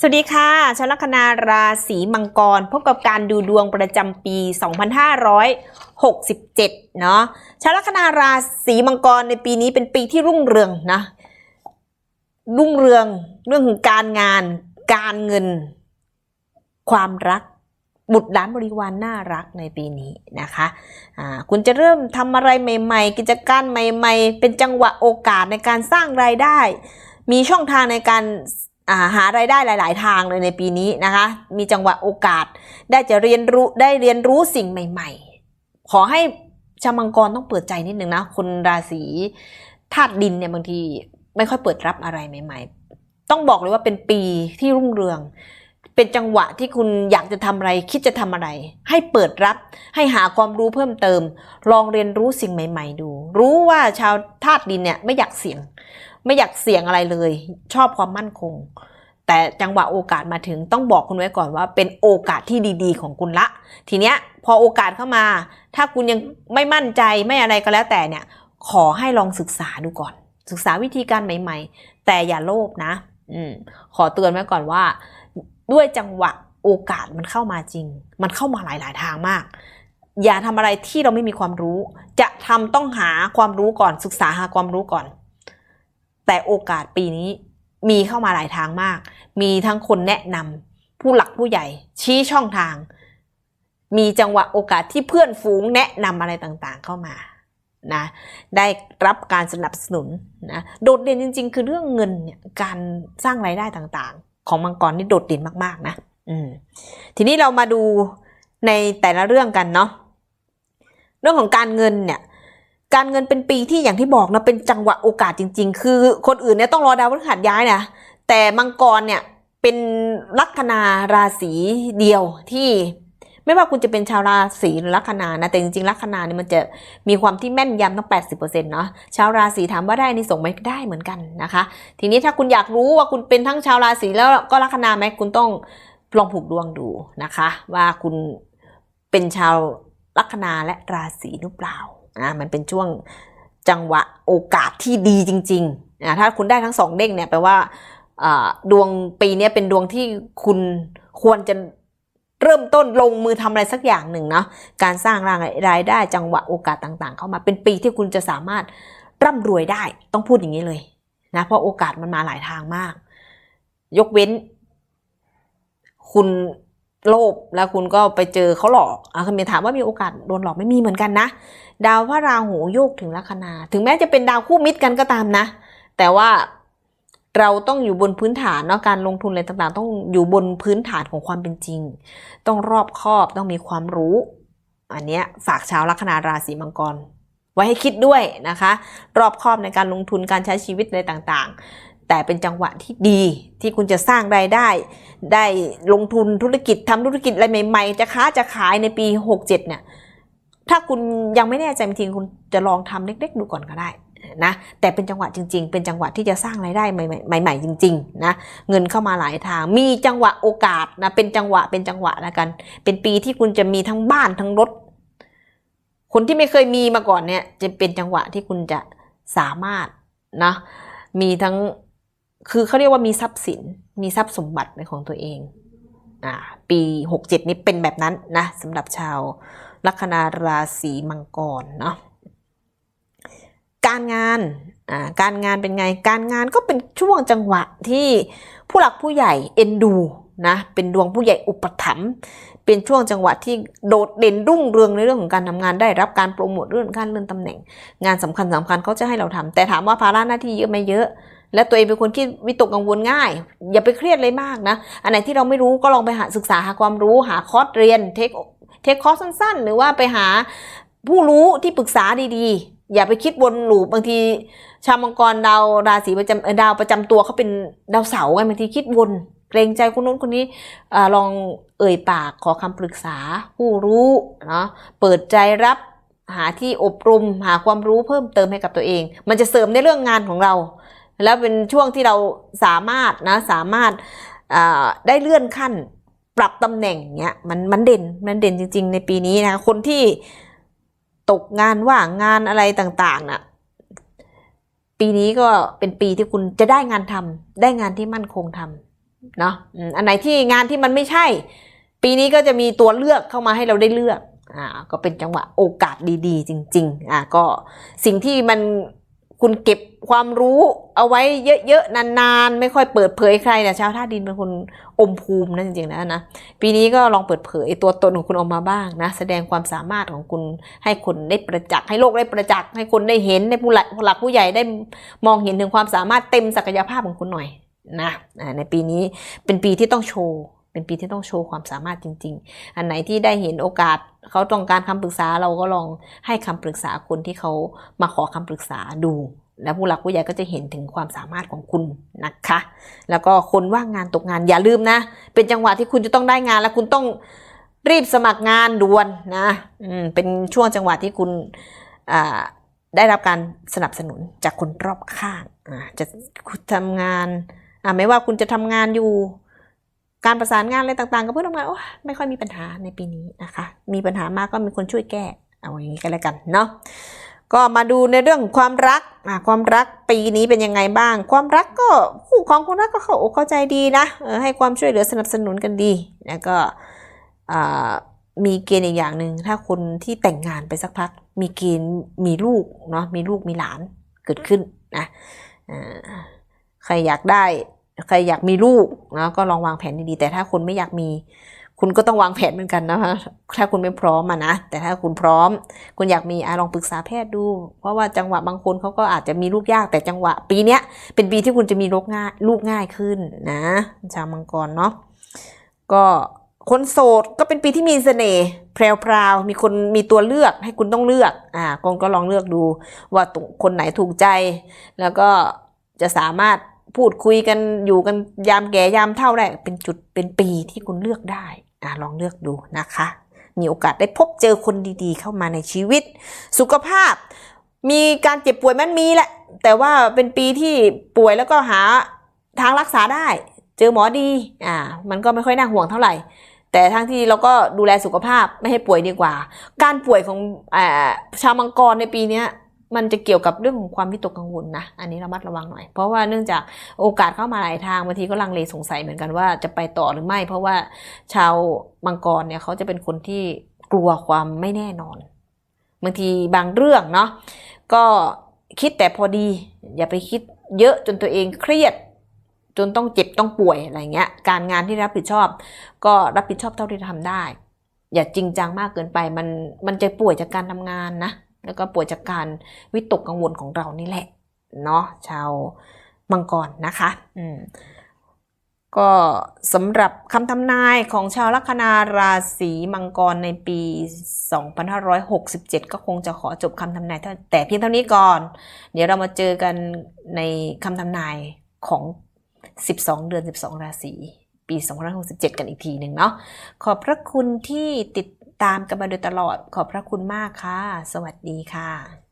สวัสดีค่ะชาวลัคนาราศีมังกร พบกับการดูดวงประจำปี 2567 เนาะชาวลัคนาราศีมังกรในปีนี้เป็นปีที่รุ่งเรืองนะ รุ่งเรืองเรื่องของการงาน การเงิน ความรัก บุตรหลานบริวารน่ารักในปีนี้นะคะอ่าคุณจะเริ่มทำอะไรใหม่ ๆ กิจการใหม่ ๆ เป็นจังหวะโอกาสในการสร้างรายได้ มีช่องทางในการ หารายได้หลาย ๆ ทางเลยในปีนี้นะคะ มีจังหวะโอกาสได้จะเรียนรู้ได้เรียนรู้สิ่งใหม่ ๆ ขอให้ชาวมังกรต้องเปิดใจนิดนึงนะ คนราศีธาตุดินเนี่ยบางทีไม่ค่อยเปิดรับอะไรใหม่ ๆ ต้องบอกเลยว่าเป็นปีที่รุ่งเรือง เป็นจังหวะที่คุณอยากจะทำอะไร คิดจะทำอะไร ให้เปิดรับ ให้หาความรู้เพิ่มเติม ลองเรียนรู้สิ่งใหม่ ๆ ดู รู้ว่าชาวธาตุดินเนี่ยไม่อยากเสี่ยง ไม่อยากเสี่ยงอะไรเลย ชอบความมั่นคง แต่จังหวะโอกาสมาถึงต้องบอกคุณไว้ก่อนว่า เป็นโอกาสที่ดี ๆ ของคุณละ ทีเนี้ยพอโอกาสเข้ามา ถ้าคุณยังไม่มั่นใจไม่อะไรก็แล้วแต่เนี่ย ขอให้ลองศึกษาดูก่อน ศึกษาวิธีการใหม่ ๆ แต่อย่าโลภนะ อืมขอเตือนไว้ก่อนว่า ด้วยจังหวะโอกาสมันเข้ามาจริง มันเข้ามาหลาย ๆ ทางมาก อย่าทำอะไรที่เราไม่มีความรู้ จะทำต้องหาความรู้ก่อนศึกษาหาความรู้ก่อน แต่โอกาสปีนี้มีเข้ามาหลายทางมาก มีทั้งคนแนะนำผู้หลักผู้ใหญ่ ชี้ช่องทาง มีจังหวะโอกาสที่เพื่อนฝูงแนะนำอะไรต่างๆเข้ามานะได้รับการสนับสนุนนะโดดเด่นจริง ๆ คือเรื่องเงินเนี่ยการสร้างรายได้ต่างๆ ของมังกรนี่โดดเด่นมากๆนะอืมทีนี้เรามาดูในแต่ละเรื่องกันเนาะเรื่องของการเงินเนี่ย การเงินเป็นปีที่อย่างที่บอกนะเป็นจังหวะโอกาสจริง ๆ คือคนอื่นเนี่ยต้องรอดาวพฤหัสย้ายนะแต่มังกรเนี่ยเป็นลัคนาราศีเดียวที่ไม่ว่าคุณจะเป็นชาวราศีหรือลัคนานะแต่จริงๆลัคนาเนี่ยมันจะมีความที่แม่นยำตั้ง 80%เนาะชาวราศีถามว่าได้นี่ส่งไหมได้เหมือนกันนะคะ ทีนี้ถ้าคุณอยากรู้ว่าคุณเป็นทั้งชาวราศีแล้วก็ลัคนาไหมคุณต้องลองผูกดวงดูนะคะ ว่าคุณเป็นชาวลัคนาและราศีหรือเปล่า อ่ามันเป็นช่วงจังหวะโอกาสที่ดีจริงๆอ่าถ้าคุณได้ทั้งสองเด้งเนี่ยแปลว่าดวงปีนี้เป็นดวงที่คุณควรจะเริ่มต้นลงมือทำอะไรสักอย่างหนึ่งเนาะการสร้างรายได้จังหวะโอกาสต่างๆ เข้ามาเป็นปีที่คุณจะสามารถร่ำรวยได้ต้องพูดอย่างนี้เลยนะเพราะโอกาสมันมาหลายทางมาก ยกเว้น คุณ โลภแล้วคุณก็ไปเจอเขาหลอกอะคุณมีถามว่ามีโอกาสโดนหลอกไม่มีเหมือนกันนะ ดาวพระราหูโยกถึงลัคนา ถึงแม้จะเป็นดาวคู่มิตรกันก็ตามนะ แต่ว่าเราต้องอยู่บนพื้นฐานเนาะการลงทุนอะไรต่างๆ ต้องอยู่บนพื้นฐานของความเป็นจริง ต้องรอบคอบต้องมีความรู้ อันเนี้ยฝากชาวลัคนาราศีมังกร ไว้ให้คิดด้วยนะคะ รอบคอบในการลงทุนการใช้ชีวิตอะไรต่างๆ แต่เป็นจังหวะที่ดีที่คุณจะสร้างรายได้ ได้ลงทุนธุรกิจทำธุรกิจอะไรใหม่ๆ จะค้าจะขายในปี 67 เนี่ย ถ้าคุณยังไม่แน่ใจจริงๆคุณจะลองทำเล็ก ๆ ดูก่อนก็ได้นะแต่เป็นจังหวะจริง ๆ เป็นจังหวะที่จะสร้างรายได้ใหม่ ๆ จริงๆนะเงินเข้ามาหลายทาง มีจังหวะโอกาสนะเป็นจังหวะเป็นจังหวะแล้วกัน เป็นปีที่คุณจะมีทั้งบ้านทั้งรถ คนที่ไม่เคยมีมาก่อนเนี่ยจะเป็นจังหวะที่คุณจะสามารถนะมีทั้ง คือเขาเรียกว่ามีทรัพย์สิน มีทรัพย์สมบัติในของตัวเองอ่าปี 67 นี้เป็นแบบนั้นนะสำหรับชาวลัคนาราศีมังกรเนาะการงานอ่าการงานเป็นไงการงานก็เป็นช่วงจังหวะที่ผู้หลักผู้ใหญ่เอ็นดูนะเป็นดวงผู้ใหญ่อุปถัมภ์เป็นช่วงจังหวะที่โดดเด่นรุ่งเรืองในเรื่องของการทำงานได้รับการโปรโมทเรื่องการเลื่อนตำแหน่ง งานสำคัญสำคัญเขาจะให้เราทำแต่ถามว่าภาระหน้าที่เยอะไหมเยอะ และตัวเองเป็นคนที่วิตกกังวลง่าย อย่าไปเครียดเลยมากนะ อันไหนที่เราไม่รู้ก็ลองไปหาศึกษาหาความรู้หาคอร์สเรียนเทคเทคคอร์สสั้น ๆ หรือว่าไปหาผู้รู้ที่ปรึกษาดีๆ อย่าไปคิดวนหลูปบางทีชาวมังกรดาวราศีประจำดาวประจำตัวเขาเป็นดาวเสาร์ไงบางทีคิดวนเกรงใจคนนู้นคนนี้อลองเอ่ยปากขอคำปรึกษาผู้รู้เนาะเปิดใจรับหาที่อบรมหาความรู้เพิ่มเติมให้กับตัวเอง มันจะเสริมในเรื่องงานของเรา แล้วเป็นช่วงที่เราสามารถนะสามารถได้เลื่อนขั้นปรับตำแหน่งเนี้ยมันมันเด่นมันเด่นจริง ๆ ในปีนี้นะคนที่ตกงานว่างงานอะไรต่างๆน่ะปีนี้ก็เป็นปีที่คุณจะได้งานทำได้งานที่มั่นคงทำเนาะอันไหนที่งานที่มันไม่ใช่ ปีนี้ก็จะมีตัวเลือกเข้ามาให้เราได้เลือกอ่าก็เป็นจังหวะโอกาสดีๆ จริง ๆ อ่าก็สิ่งที่มัน คุณเก็บความรู้เอาไว้เยอะๆ นานๆ ไม่ค่อยเปิดเผยใครเนี่ยชาวท่าดินเป็นคนอมภูมินั่นจริงๆนะนะปีนี้ก็ลองเปิดเผยตัวตนของคุณออกมาบ้างนะ แสดงความสามารถของคุณให้คนได้ประจักษ์ให้โลกได้ประจักษ์ให้คนได้เห็นให้ผู้หลักผู้หลักผู้ใหญ่ได้มองเห็นถึงความสามารถเต็มศักยภาพของคุณหน่อยนะในปีนี้เป็นปีที่ต้องโชว์ เป็นปีที่ต้องโชว์ความสามารถจริง ๆ อันไหนที่ได้เห็นโอกาสเขาต้องการคำปรึกษาเราก็ลองให้คำปรึกษาคนที่เขามาขอคำปรึกษาดู แล้วผู้หลักผู้ใหญ่ก็จะเห็นถึงความสามารถของคุณนะคะ แล้วก็คนว่างงานตกงานอย่าลืมนะ เป็นจังหวะที่คุณจะต้องได้งานแล้วคุณต้องรีบสมัครงานด่วนนะอืมเป็นช่วงจังหวะที่คุณอ่าได้รับการสนับสนุนจากคนรอบข้างอ่าจะคุณทำงานอ่าไม่ว่าคุณจะทำงานอยู่ การประสานงานอะไรต่างๆ กับเพื่อนทำงานโอ้ไม่ค่อยมีปัญหาในปีนี้นะคะ มีปัญหามากก็มีคนช่วยแก้เอาอย่างนี้ก็แล้วกันเนาะก็มาดูในเรื่องความรักอะความรักปีนี้เป็นยังไงบ้าง ความรักก็คู่ของคนรักก็เข้าอกเข้าใจดีนะเออให้ความช่วยเหลือสนับสนุนกันดีแล้วก็มีเกณฑ์อีกอย่างหนึ่งถ้าคนที่แต่งงานไปสักพัก มีเกณฑ์มีลูกเนาะมีลูกมีหลานเกิดขึ้นนะใครอยากได้ ใครอยากมีลูกนะก็ลองวางแผนดีๆแต่ถ้าคนไม่อยากมี คุณก็ต้องวางแผนเหมือนกันนะคะถ้าคุณไม่พร้อมอะนะแต่ถ้าคุณพร้อม คุณอยากมีอะลองปรึกษาแพทย์ดู เพราะว่าจังหวะบางคนเขาก็อาจจะมีลูกยากแต่จังหวะ ปีเนี้ยเป็นปีที่คุณจะมีลูกง่ายลูกง่ายขึ้นนะชาวมังกรเนาะก็คนโสดก็เป็นปีที่มีเสน่ห์แพรวๆมีคนมีตัวเลือกให้คุณต้องเลือกอ่าคนก็ลองเลือกดูว่าคนไหนถูกใจ แล้วก็จะสามารถ พูดคุยกันอยู่กันยามแก่ยามเท่าได้เป็นจุดเป็นปีที่คุณเลือกได้อ่าลองเลือกดูนะคะ มีโอกาสได้พบเจอคนดีๆ เข้ามาในชีวิต สุขภาพ มีการเจ็บป่วยมันมีแหละ แต่ว่าเป็นปีที่ป่วยแล้วก็หาทางรักษาได้ เจอหมอดีอ่ามันก็ไม่ค่อยน่าห่วงเท่าไหร่ แต่ทั้งที่เราก็ดูแลสุขภาพไม่ให้ป่วยดีกว่า การป่วยของอชาวมังกรในปีนี้ มันจะเกี่ยวกับเรื่องของความวิตกกังวลนะ อันนี้ระมัดระวังหน่อย เพราะว่าเนื่องจากโอกาสเข้ามาหลายทางบางทีก็ลังเลสงสัยเหมือนกันว่าจะไปต่อหรือไม่ เพราะว่าชาวมังกรเนี่ยเขาจะเป็นคนที่กลัวความไม่แน่นอน บางทีบางเรื่องเนาะก็คิดแต่พอดี อย่าไปคิดเยอะจนตัวเองเครียด จนต้องเจ็บต้องป่วยอะไรเงี้ย การงานที่รับผิดชอบ ก็รับผิดชอบเท่าที่ทำได้ อย่าจริงจังมากเกินไปมันมันจะป่วยจากการทำงานนะ แล้วก็ป่วยจากการวิตกกังวลของเรานี่แหละเนาะชาวมังกรนะคะอืมก็สำหรับคำทำนายของชาวลัคนาราศีมังกรในปี 2567 ก็คงจะขอจบคำทำนายเท่าแต่เพียงเท่านี้ก่อน เดี๋ยวเรามาเจอกันในคำทำนายของ 12 เดือน 12 ราศีปี 2567 กันอีกทีหนึ่งเนาะขอบพระคุณที่ติด ตามกันมาโดยตลอดขอบพระคุณมากค่ะ สวัสดีค่ะ